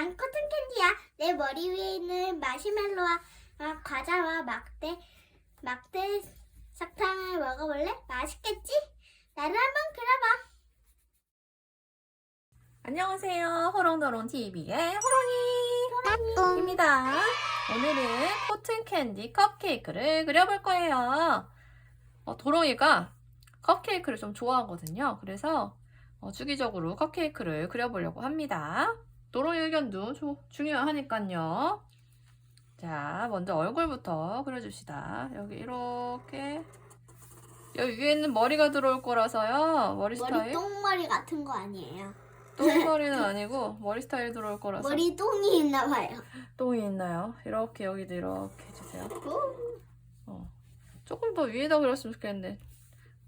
난 코튼 캔디야. 내 머리 위에 있는 마시멜로와 아, 과자와 막대 막대 사탕을 먹어볼래? 맛있겠지? 나를 한번 그려봐. 안녕하세요. 호롱도롱 TV의 호롱이입니다. 오늘은 코튼 캔디 컵케이크를 그려볼 거예요. 어, 도롱이가 컵케이크를 좀 좋아하거든요. 그래서 어, 주기적으로 컵케이크를 그려보려고 합니다. 도롱이 의견도 조- 중요하니까요. 자, 먼저 얼굴부터 그려줍시다. 여기 이렇게 여기 위에 있는 머리가 들어올 거라서요. 머리 머리 스타일 똥머리 같은 거 아니에요? 똥머리는 아니고 머리 스타일 들어올 거라서 머리 똥이 있나 봐요. 똥이 있나요? 이렇게 여기도 이렇게 해주세요. 오, 어. 조금 더 위에다 그렸으면 좋겠는데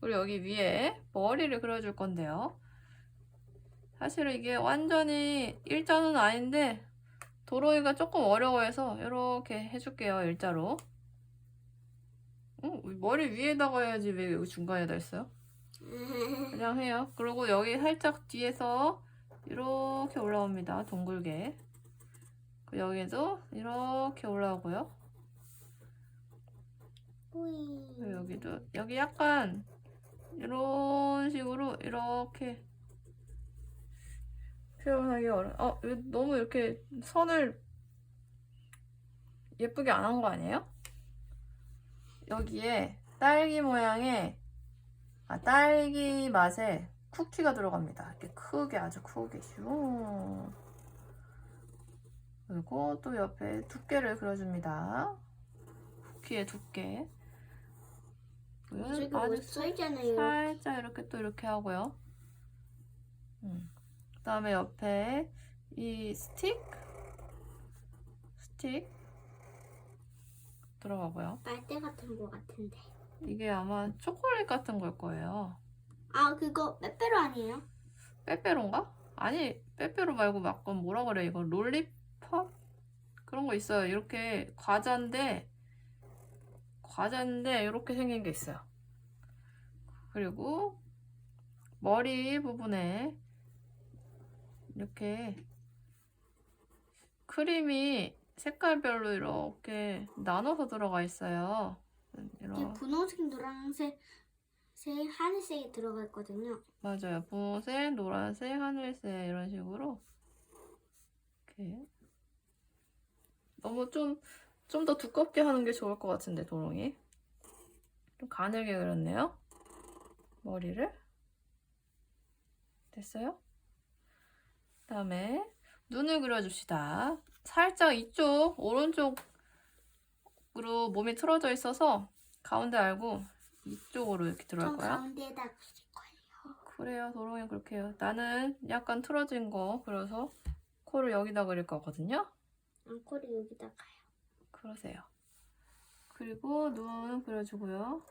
우리 여기 위에 머리를 그려줄 건데요. 사실은 이게 완전히 일자는 아닌데 도로이가 조금 어려워해서 이렇게 해줄게요. 일자로. 어? 머리 위에다가 해야지 왜 여기 중간에다 했어요? 그냥 해요. 그리고 여기 살짝 뒤에서 이렇게 올라옵니다. 그리고 여기도 이렇게 올라오고요. 여기도 여기 약간 이런 식으로 이렇게 표현하기 어려. 어, 왜 너무 이렇게 선을 예쁘게 안 한 거 아니에요? 여기에 딸기 모양의 아 딸기 맛의 쿠키가 들어갑니다. 이렇게 크게 아주 크게 슝. 그리고 또 옆에 두께를 그려줍니다. 쿠키의 두께. 뭐 써있잖아요. 살짝 이렇게 또 이렇게 하고요. 음. 그 다음에 옆에 이 스틱 스틱 들어가고요. 빨대 같은 거 같은데. 이게 아마 초콜릿 같은 걸 거예요. 아 그거 빼빼로 아니에요? 빼빼로인가? 아니 빼빼로 말고 막 그건 뭐라 그래 이거 롤리팝 그런 거 있어요. 이렇게 과자인데 과자인데 이렇게 생긴 게 있어요. 그리고 머리 부분에 이렇게 크림이 색깔별로 이렇게 나눠서 들어가 있어요. 이게 이런 분홍색, 노란색, 색, 하늘색이 들어가 있거든요. 맞아요. 분홍색, 노란색, 하늘색 이런 식으로 이렇게 너무 좀 좀 더 두껍게 하는 게 좋을 것 같은데 도롱이 좀 가늘게 그렸네요. 머리를 됐어요? 그 다음에 눈을 그려줍시다. 살짝 이쪽 오른쪽으로 몸이 틀어져 있어서 가운데 알고 이쪽으로 이렇게 들어갈 전 거야. 가운데에다 그릴 거예요. 그래요, 도롱이 그렇게 해요. 나는 약간 틀어진 거 그래서 코를 여기다 그릴 거거든요. 앙코를 여기다 가요. 그러세요. 그리고 눈 그려주고요.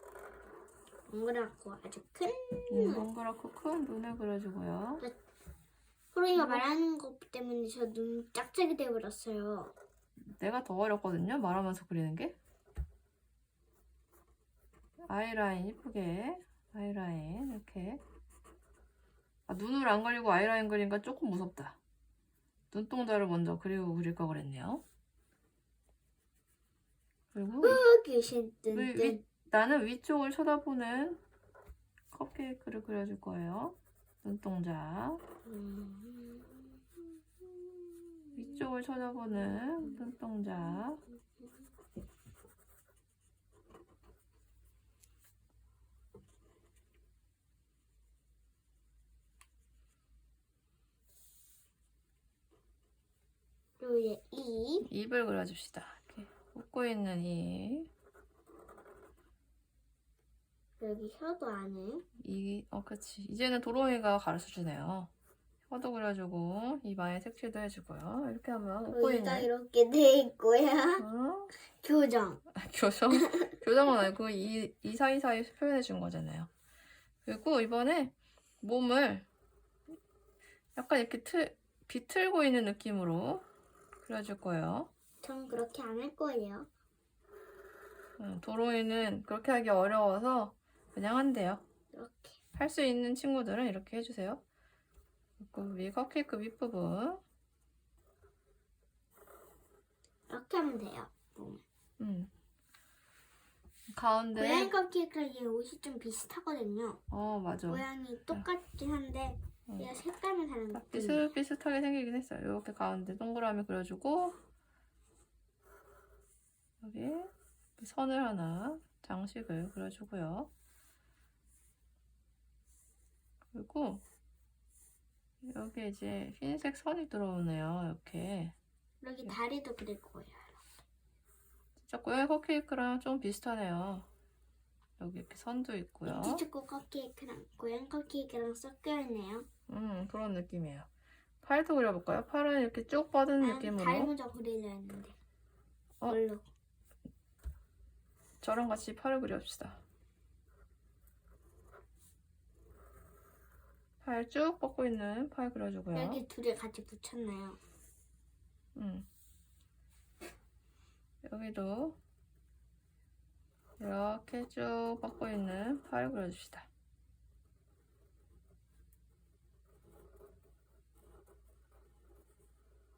동그랗고 아주 큰 음, 동그랗고 큰 눈을 그려주고요. 호롱이가 음. 말하는 것 때문에 저 눈 짝짝이 돼버렸어요. 내가 더 어렵거든요. 말하면서 그리는 게. 아이라인 이쁘게 아이라인 이렇게. 아, 눈을 안 그리고 아이라인 그리니까 조금 무섭다. 눈동자를 먼저 그리고 그릴 거 그랬네요. 그리고 귀신 위, 위, 뜬뜬. 나는 위쪽을 쳐다보는 컵케이크를 그려줄 거예요. 눈동자. 음. 위쪽을 쳐다보는 눈동자. 입. 입을 그려줍시다. 이렇게 웃고 있는 입. 여기 혀도 안에. 이, 어, 그치. 이제는 도롱이가 가르쳐 주네요. 혀도 그려주고, 입 안에 색칠도 해주고요. 이렇게 하면 웃고 여기가. 이렇게 돼 있고요. 어? 교정. 아, 교정? 교정은 아니고, 이, 이 사이사이 표현해 준 거잖아요. 그리고 이번에 몸을 약간 이렇게 틀, 비틀고 있는 느낌으로 그려줄 거예요. 전 그렇게 안 할 거예요. 음, 도롱이는 그렇게 하기 어려워서 그냥 한대요. 이렇게. 할 수 있는 친구들은 이렇게 해주세요. 그리고 위 컵케이크 윗부분 하면 돼요. 몸. 음. 가운데. 고양이 컵케이크랑 얘 옷이 좀 비슷하거든요. 어, 맞아. 모양이 똑같긴 한데 어. 얘가 색감이 다른 딱 느낌. 비슷비슷하게 생기긴 했어요. 이렇게 가운데 동그라미 그려주고 여기 선을 하나 장식을 그려주고요. 그리고 여기 이제 흰색 선이 들어오네요. 이렇게 여기 다리도 그릴 거예요. 진짜 고양이 컵케이크랑 좀 비슷하네요. 여기 이렇게 선도 있고요. 민트 초코 컵케이크랑 고양이 컵케이크랑 섞여 있네요. 음 그런 느낌이에요. 팔도 그려볼까요? 팔은 이렇게 쭉 뻗은 난 느낌으로. 다리 먼저 그리려 했는데. 어? 뭘로? 저랑 같이 팔을 그려봅시다. 팔 쭉 뻗고 있는 팔 그려주고요. 여기 둘이 같이 붙였나요? 음. 여기도 이렇게 쭉 뻗고 있는 팔 그려줍시다.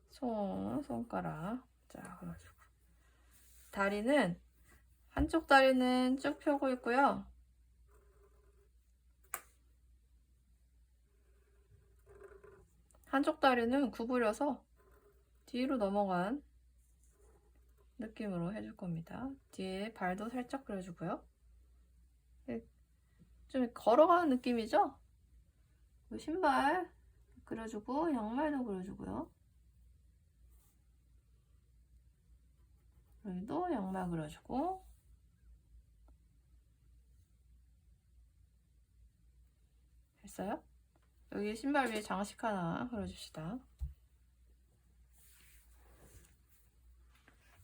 손, 손가락. 자, 그려주고. 다리는, 한쪽 다리는 쭉 펴고 있고요. 한쪽 다리는 구부려서 뒤로 넘어간 느낌으로 해줄 겁니다. 뒤에 발도 살짝 그려주고요. 네, 좀 걸어가는 느낌이죠? 그 신발 그려주고 양말도 그려주고요. 여기도 양말 그려주고 됐어요? 여기 신발 위에 장식 하나 그려줍시다.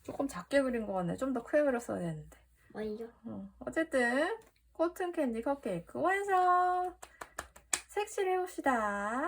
조금 작게 그린 것 같네. 좀 더 크게 그렸어야 되는데. 뭘요? 어, 어쨌든 코튼 캔디 컵케이크 완성! 색칠해 봅시다.